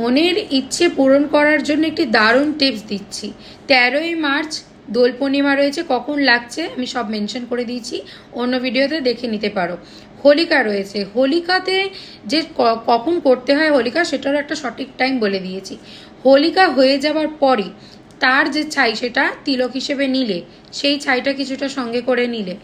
মনের ইচ্ছে পূরণ করার জন্য একটি দারুণ টিপস দিচ্ছি। তেরোই মার্চ দোল পূর্ণিমা রয়েছে, কখন লাগছে আমি সব মেনশন করে দিয়েছি। অন্য ভিডিওতে দেখে নিতে পারো। হোলিকা রয়েছে। হোলিকাতে যে কখন করতে হয় হোলিকা, সেটারও একটা সঠিক টাইম বলে দিয়েছি। হোলিকা হয়ে যাওয়ার পরই তার যে ছাই, সেটা তিলক হিসেবে নিলে, সেই ছাইটা কিছুটা সঙ্গে করে নিলে,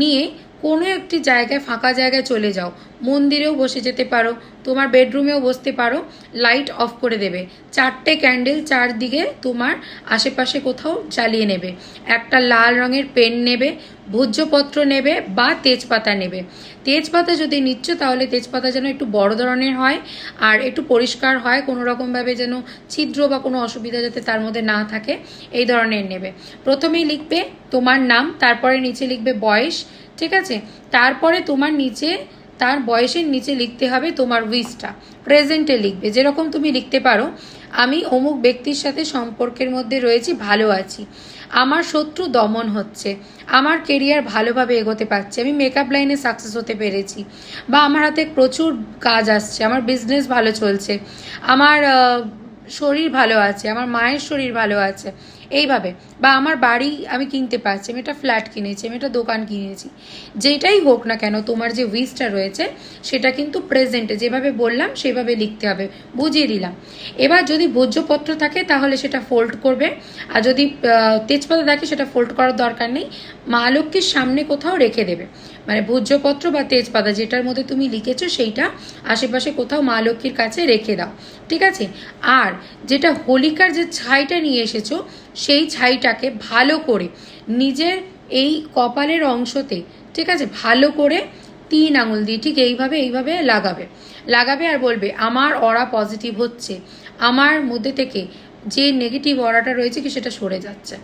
নিয়ে কোনো একটি জায়গায় ফাঁকা জায়গায় চলে যাও। মন্দিরেও বসে যেতে পারো, তোমার বেডরুমেও বসতে পারো লাইট অফ করে দেবে। চারটে ক্যান্ডেল চারদিকে তোমার আশেপাশে কোথাও জ্বালিয়ে নেবে। একটা লাল রঙের পেন নেবে, ভোজ্যপত্র নেবে বা তেজপাতা নেবে। তেজপাতা যদি নিচ্ছ তাহলে তেজপাতা যেন একটু বড় ধরনের হয় আর একটু পরিষ্কার হয়, কোনো রকমভাবে যেন ছিদ্র বা কোনো অসুবিধা যাতে তার মধ্যে না থাকে, এই ধরনের নেবে। প্রথমেই লিখবে তোমার নাম, তারপরে নিচে লিখবে বয়স, ঠিক আছে? তারপরে তোমার নিচে তার বয়সের নিচে লিখতে হবে তোমার উইসটা প্রেজেন্টে লিখবে। যেরকম তুমি লিখতে পারো, আমি অমুক ব্যক্তির সাথে সম্পর্কের মধ্যে রয়েছি, ভালো আছি। আমার শত্রু দমন হচ্ছে। আমার কেরিয়ার ভালোভাবে এগোতে পারছে। আমি মেকআপ লাইনে সাকসেস হতে পেরেছি। বা আমার হাতে প্রচুর কাজ আসছে। আমার বিজনেস ভালো চলছে। আমার শরীর ভালো আছে। আমার মায়ের শরীর ভালো আছে। এইভাবে। বা আমার বাড়ি আমি কিনতে পারছি, আমি একটা ফ্ল্যাট কিনেছি, আমি একটা দোকান কিনেছি। যেটাই হোক না কেন, তোমার যে উইসটা রয়েছে, সেটা কিন্তু প্রেজেন্টে যেভাবে বললাম, সেভাবে লিখতে হবে। বুঝিয়ে দিলাম। এবার যদি ভোজ্যপত্র থাকে, তাহলে সেটা ফোল্ড করবে। আর যদি তেজপাতা থাকে, সেটা ফোল্ড করার দরকার নেই। মা লক্ষ্মীর সামনে কোথাও রেখে দেবে। মানে ভোজ্যপত্র বা তেজপাতা যেটার মধ্যে তুমি লিখেছো, সেইটা আশেপাশে কোথাও মা লক্ষ্মীর কাছে রেখে দাও। ঠিক আছে? আর যেটা হোলিকার যে ছাইটা নিয়ে এসেছ সেই ছাইটাকে ভালো করে নিজের এই কপালের অংশতে, ঠিক আছে, ভালো করে তিন আঙুল দিয়ে ঠিক এইভাবে এইভাবে লাগাবে। লাগাবে আর বলবে, আমার অরা পজিটিভ হচ্ছে। আমার মধ্যে থেকে যে নেগেটিভ অরাটা রয়েছে কি সেটা সরে যাচ্ছে।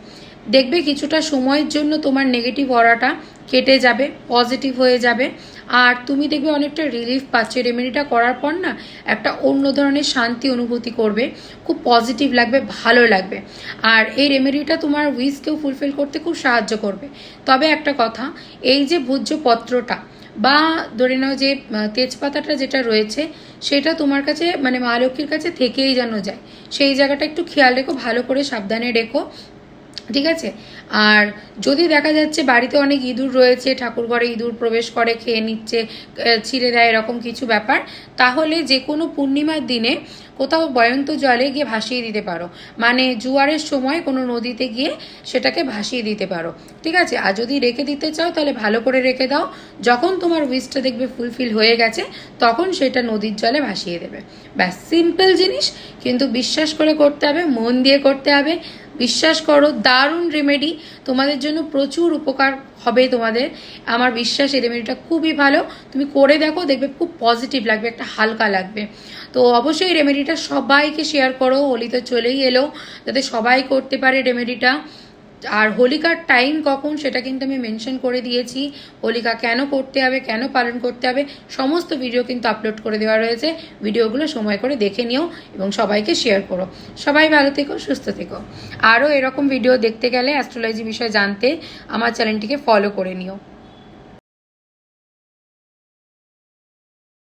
দেখবে কিছুটা সময়ের জন্য তোমার নেগেটিভ অরাটা কেটে যাবে পজিটিভ হয়ে যাবে। আর তুমি দেখবে অনেকটা রিলিফ পাচ্ছে। রেমেডিটা করার পর না একটা অন্য ধরনের শান্তি অনুভূতি করবে। খুব পজিটিভ লাগবে, ভালো লাগবে। আর এই রেমেডিটা তোমার উইসকেও ফুলফিল করতে খুব সাহায্য করবে। তবে একটা কথা, এই যে ভোজ্যপত্রটা বা ধরে নাও যে তেজপাতাটা যেটা রয়েছে, সেটা তোমার কাছে মানে মা লক্ষ্মীর কাছে থেকেই যেন যায়। সেই জায়গাটা একটু খেয়াল রেখো, ভালো করে সাবধানে রেখো। ঠিক আছে? আর যদি দেখা যাচ্ছে বাড়িতে অনেক ইঁদুর রয়েছে, ঠাকুর ঘরে ইঁদুর প্রবেশ করে, খেয়ে নিচ্ছে ছিঁড়ে দেয়, এরকম কিছু ব্যাপার, তাহলে যে কোনো পূর্ণিমার দিনে কোথাও বয়ন্ত জলে গিয়ে ভাসিয়ে দিতে পারো। মানে জোয়ারের সময় কোনো নদীতে গিয়ে সেটাকে ভাসিয়ে দিতে পারো। ঠিক আছে? আর যদি রেখে দিতে চাও, তাহলে ভালো করে রেখে দাও। যখন তোমার উইশটা দেখবে ফুলফিল হয়ে গেছে, তখন সেটা নদীর জলে ভাসিয়ে দেবে। ব্যাস সিম্পল জিনিস, কিন্তু বিশ্বাস করে করতে হবে, মন দিয়ে করতে হবে। বিশ্বাস করো, দারুণ রেমেডি তোমাদের জন্য প্রচুর উপকার হবে তোমাদের। আমার বিশ্বাস, এই রেমেডিটা খুবই ভালো। তুমি করে দেখো, দেখবে খুব পজিটিভ লাগবে, একটা হালকা লাগবে। তো অবশ্যই এই রেমেডিটা সবাইকে শেয়ার করো। হোলি তো চলেই এলো। যাতে সবাই করতে পারে রেমেডিটা আর হোলিকার টাইম কখন সেটা কিন্তু আমি মেনশন করে দিয়েছি। হোলিকা কেন করতে হবে, কেন পালন করতে হবে, সমস্ত ভিডিও কিন্তু আপলোড করে দেওয়া রয়েছে। ভিডিওগুলো সময় করে দেখে নিও এবং সবাইকে শেয়ার করো। সবাই ভালো থেকো, সুস্থ থেকো। আরও এরকম ভিডিও দেখতে গেলে অ্যাস্ট্রোলজি বিষয়ে জানতে আমার চ্যানেলটিকে ফলো করে নিও।